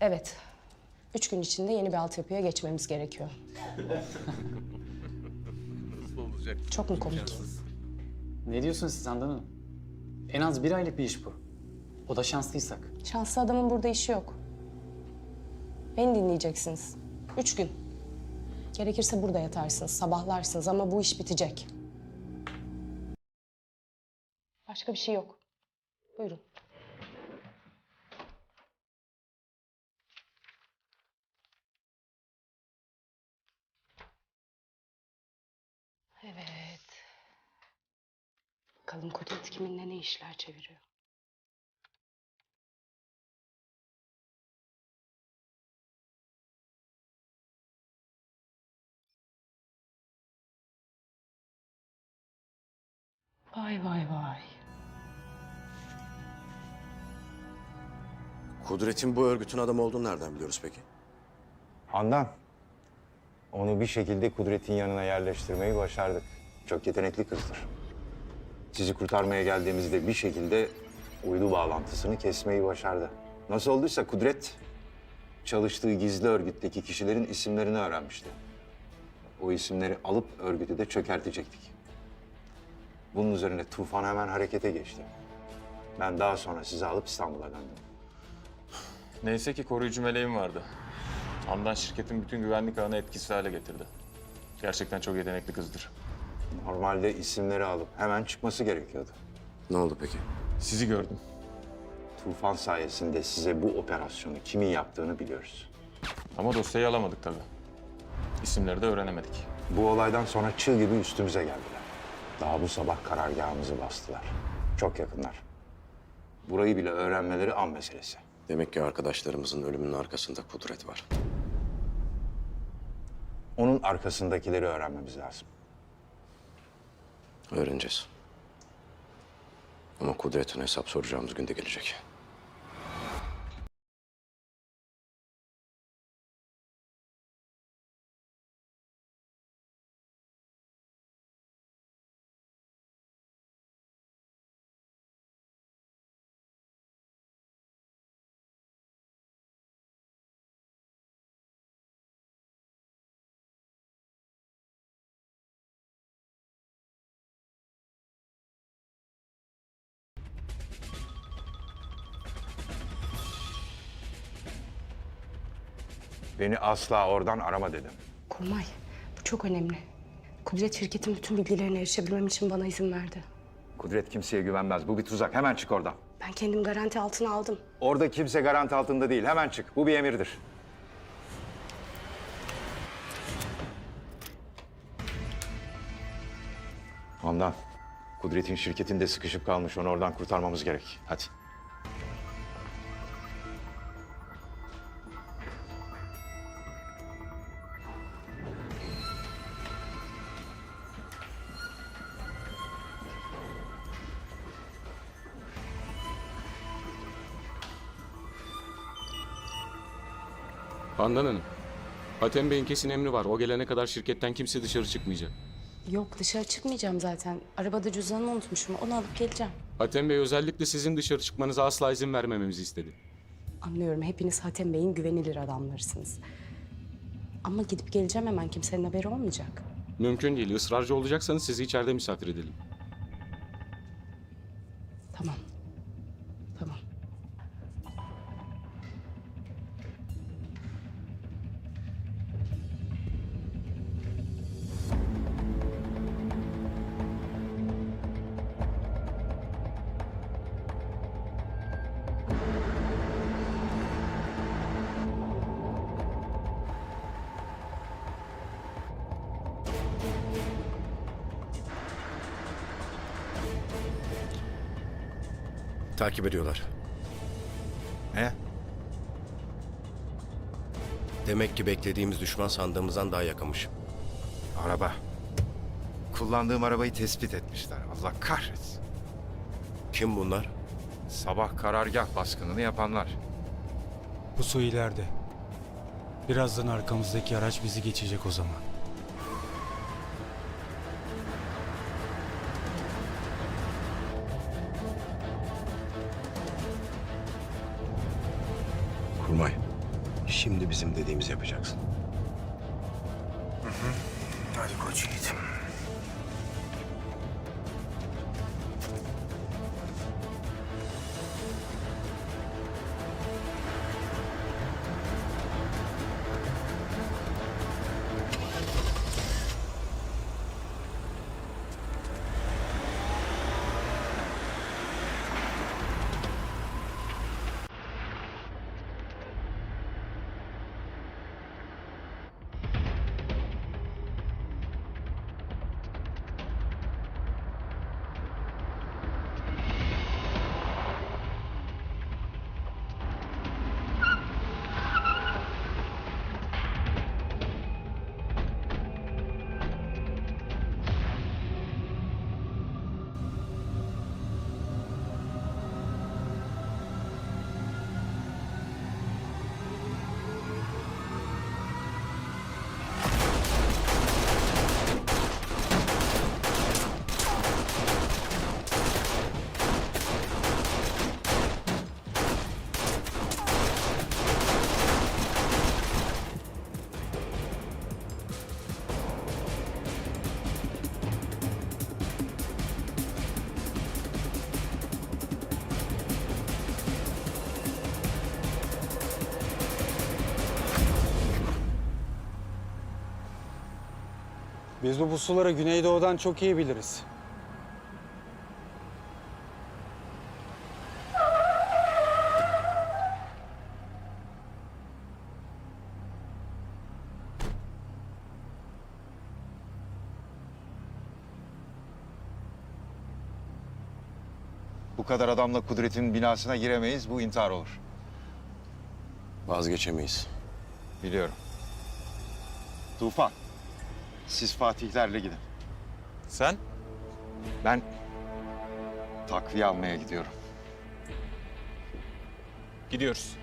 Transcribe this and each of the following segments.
Evet. Üç gün içinde yeni bir altyapıya geçmemiz gerekiyor. Nasıl olacak? Çok mu komik? Ne diyorsun siz Handan Hanım? En az bir aylık bir iş bu. O da şanslıysak. Şanslı adamın burada işi yok. Beni dinleyeceksiniz. Üç gün. Gerekirse burada yatarsınız, sabahlarsınız ama bu iş bitecek. Başka bir şey yok. Buyurun. Bakalım Kudret kiminle ne işler çeviriyor. Vay vay vay. Kudret'in bu örgütün adamı olduğunu nereden biliyoruz peki? Handan. Onu bir şekilde Kudret'in yanına yerleştirmeyi başardık. Çok yetenekli kızdır. Sizi kurtarmaya geldiğimizde bir şekilde uydu bağlantısını kesmeyi başardı. Nasıl olduysa Kudret çalıştığı gizli örgütteki kişilerin isimlerini öğrenmişti. O isimleri alıp örgütü de çökertecektik. Bunun üzerine Tufan hemen harekete geçti. Ben daha sonra sizi alıp İstanbul'a döndüm. Neyse ki koruyucu meleğim vardı. Handan şirketin bütün güvenlik ağını etkisiz hale getirdi. Gerçekten çok yetenekli kızdır. Normalde isimleri alıp hemen çıkması gerekiyordu. Ne oldu peki? Sizi gördüm. Tufan sayesinde size bu operasyonu kimin yaptığını biliyoruz. Ama dosyayı alamadık tabii. İsimleri de öğrenemedik. Bu olaydan sonra çığ gibi üstümüze geldiler. Daha bu sabah karargahımızı bastılar. Çok yakınlar. Burayı bile öğrenmeleri an meselesi. Demek ki arkadaşlarımızın ölümünün arkasında Kudret var. Onun arkasındakileri öğrenmemiz lazım. Öğreneceğiz. Ama Kudret'in hesap soracağımız gün de gelecek. Beni asla oradan arama dedim. Kurmay, bu çok önemli. Kudret şirketin bütün bilgilerine erişebilmem için bana izin verdi. Kudret kimseye güvenmez. Bu bir tuzak. Hemen çık oradan. Ben kendim garanti altına aldım. Orada kimse garanti altında değil. Hemen çık. Bu bir emirdir. Ondan. Kudret'in şirketinde sıkışıp kalmış. Onu oradan kurtarmamız gerek. Hadi. Handan Hanım, Hatem Bey'in kesin emri var. O gelene kadar şirketten kimse dışarı çıkmayacak. Yok dışarı çıkmayacağım zaten. Arabada cüzdanımı unutmuşum. Onu alıp geleceğim. Hatem Bey özellikle sizin dışarı çıkmanıza asla izin vermememizi istedi. Anlıyorum hepiniz Hatem Bey'in güvenilir adamlarısınız. Ama gidip geleceğim hemen kimsenin haberi olmayacak. Mümkün değil. Israrcı olacaksanız sizi içeride misafir edelim. Tamam. Takip ediyorlar. Ne? Demek ki beklediğimiz düşman sandığımızdan daha yakınmış. Araba. Kullandığım arabayı tespit etmişler. Allah kahretsin. Kim bunlar? Sabah karargah baskınını yapanlar. Pusu ileride. Birazdan arkamızdaki araç bizi geçecek o zaman. Şimdi bizim dediğimizi yapacaksın. Biz bu pusuları Güneydoğu'dan çok iyi biliriz. Bu kadar adamla Kudret'in binasına giremeyiz. Bu intihar olur. Vazgeçemeyiz. Biliyorum. Tufan, siz Fatihlerle gidin. Sen? Ben takviye almaya gidiyorum. Gidiyoruz.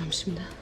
Ne yapacağım şimdi?